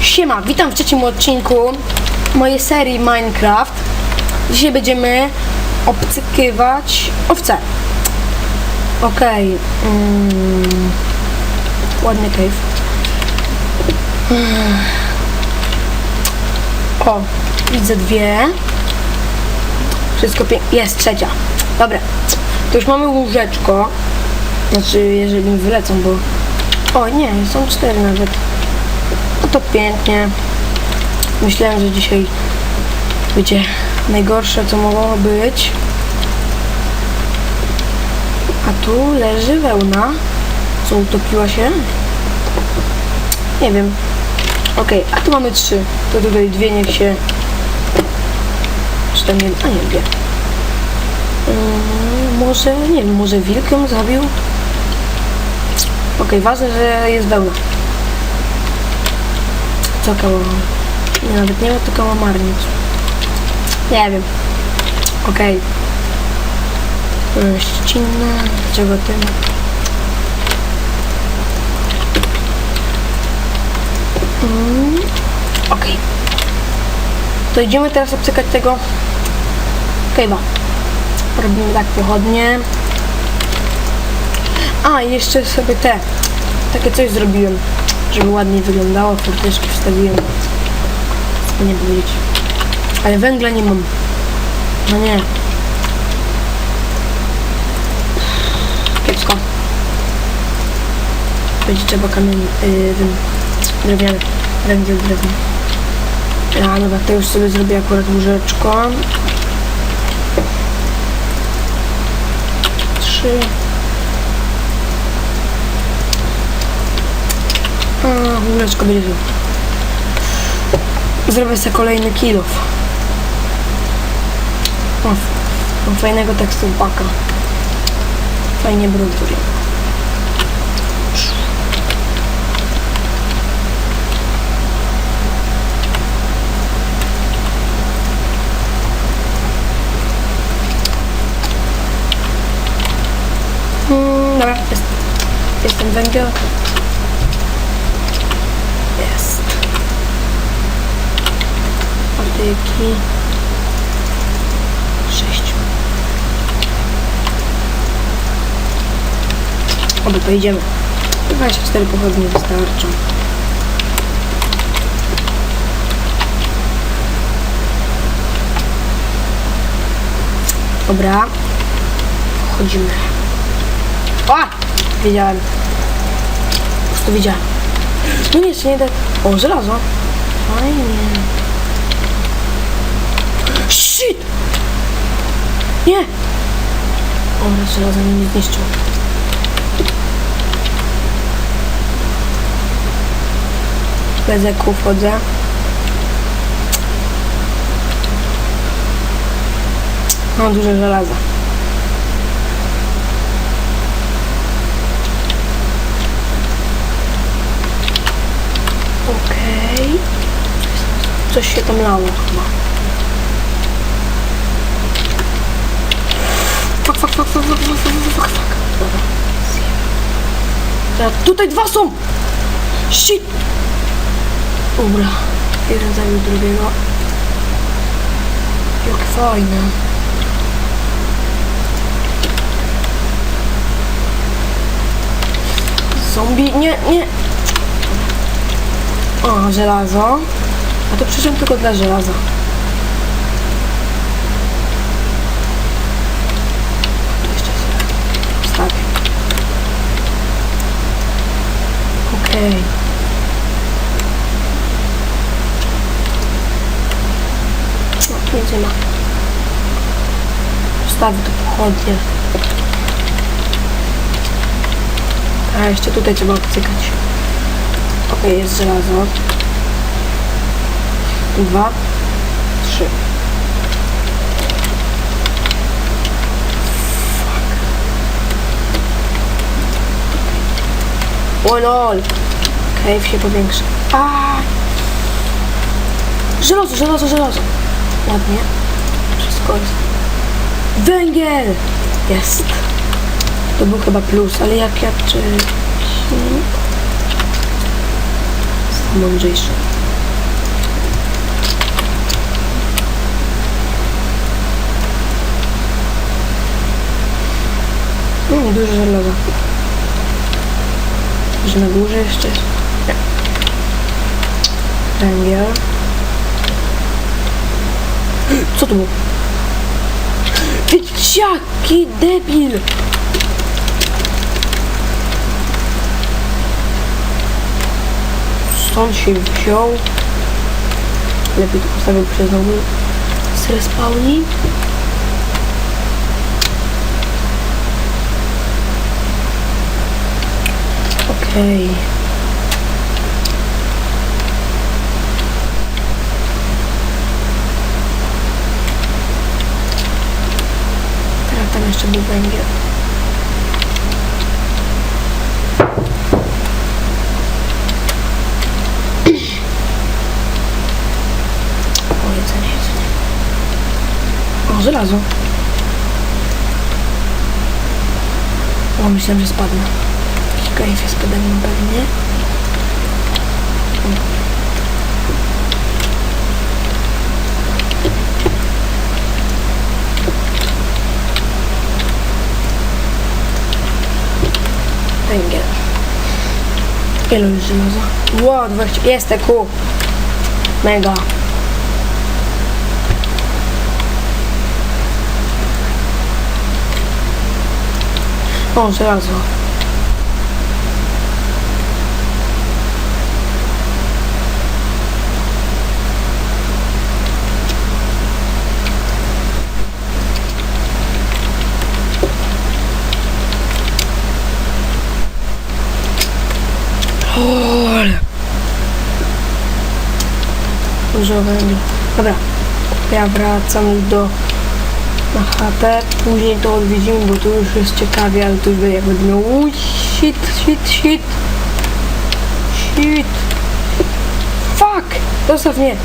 Siema, witam w trzecim odcinku mojej serii Minecraft. Dzisiaj będziemy obcykywać owce. Okej. Mm, ładny cave. O, widzę dwie. Wszystko pięknie. Jest trzecia. Dobra. To już mamy łóżeczko. Znaczy, jeżeli mi wylecą, bo... O, nie, są cztery nawet. No to pięknie. Myślałem, że dzisiaj będzie najgorsze, co mogło być. A tu leży wełna. Co utopiła się? Nie wiem. Okej, a tu mamy trzy. To tutaj dwie niech się... Czy tam nie... A nie, dwie. Ym, może, nie wiem, może wilk ją zabił? Okej, ważne, że jest wełna. Co kałamarz? Nie, nawet nie ma to kałamarnic. Nie wiem. Okej. Okay. Ścinne. Dlaczego tym? Mm. Okej. To idziemy teraz obcykać tego cave'a. Robimy tak pochodnie. A, jeszcze sobie te. Takie coś zrobiłem, żeby ładniej wyglądało. Forteczki wstawiłem. Nie powiedzieć. Ale węgla nie mam. No nie. Kiepsko. Będzie trzeba kamień, yy, drewniany, węgiel drewniany. A dobra, to już sobie zrobię akurat łóżeczko. Trzy. A, łóżeczko będzie. Zrobię sobie kolejny kilof. O, mam fajnego tekstupaka. Fajnie bruduje. Mm, dobra, jest. Jest ten węgiel. Jest. Patyki. Sześć. Oby pojedziemy. 24 pochodnie wystarczą. Dobra. Wchodzimy. O! Wiedziałem. Po prostu wiedziałem. No nie, jeszcze nie da... O, żelazo. Fajnie. Shit! Nie! O, raz żelazo mnie nie zniszczył. Bez eku wchodzę. Mam dużo żelaza. Okej. Coś się tam lało chyba. fuck, fuck, fuck, fuck, fuck. Dobra. Tutaj dwa są! Shit! Umra. Jeden zabił drugiego. Jak fajne. Zombie, nie, nie. O, żelazo. A to przyszedłem tylko dla żelaza. Wstawię tu pochodnie. A jeszcze tutaj trzeba obcykać. Okej, jest żelazo. Dwa, trzy. Fuck. O lol. Cave się powiększa. Żelazo, żelazo, żelazo. Ładnie. Wszystko jest. Węgiel! Jest. To był chyba plus, ale jak ja czy... Jestem mądrzejszy. Mm, dużo żelaza. Że na górze jeszcze. Nie. Węgiel. Co to było? Dzieciaki, debil! Stąd się wziął. Lepiej to postawił przez znowu spawni. Okej. Teraz tam jeszcze był węgiel. O, jedzenie, jedzenie. O, żelazo. O, myślałem, że spadnę. Jakiś kajf jest pode mną pewnie. Ile już żelaza? Ło, 20. Jest ku. Mega. O, żelazo. Węgla. Dobra. Ja wracam do na chatę. Później to odwiedzimy, bo tu już jest ciekawie, ale tu już jak będę miał... Uj, shit, shit, shit. Shit. Fuck! Zostaw mnie.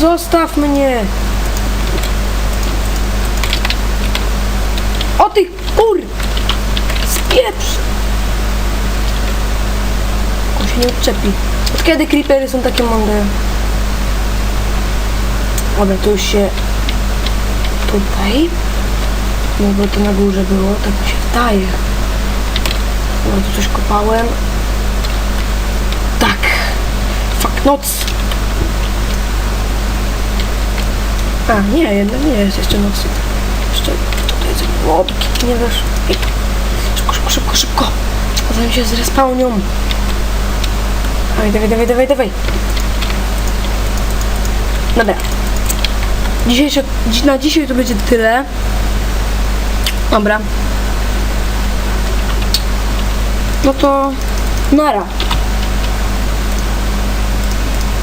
Zostaw mnie. O ty kur... Spieprz! On się nie odczepi. Od kiedy creepery są takie mądre? Dobra, już się tutaj. No bo to na górze było, tak mi się wydaje. No tu coś kopałem. Tak. Fuck, noc. A, nie, jednak nie jest jeszcze noc. Jeszcze tutaj było, dopóki nie wiesz. Szybko, szybko, szybko, szybko. Zanim się zrespawnią. Dawaj, dawaj, dawaj, dawaj, dawaj. Dobra. Dzisiejsze, dzi- na dzisiaj to będzie tyle. Dobra. No to nara.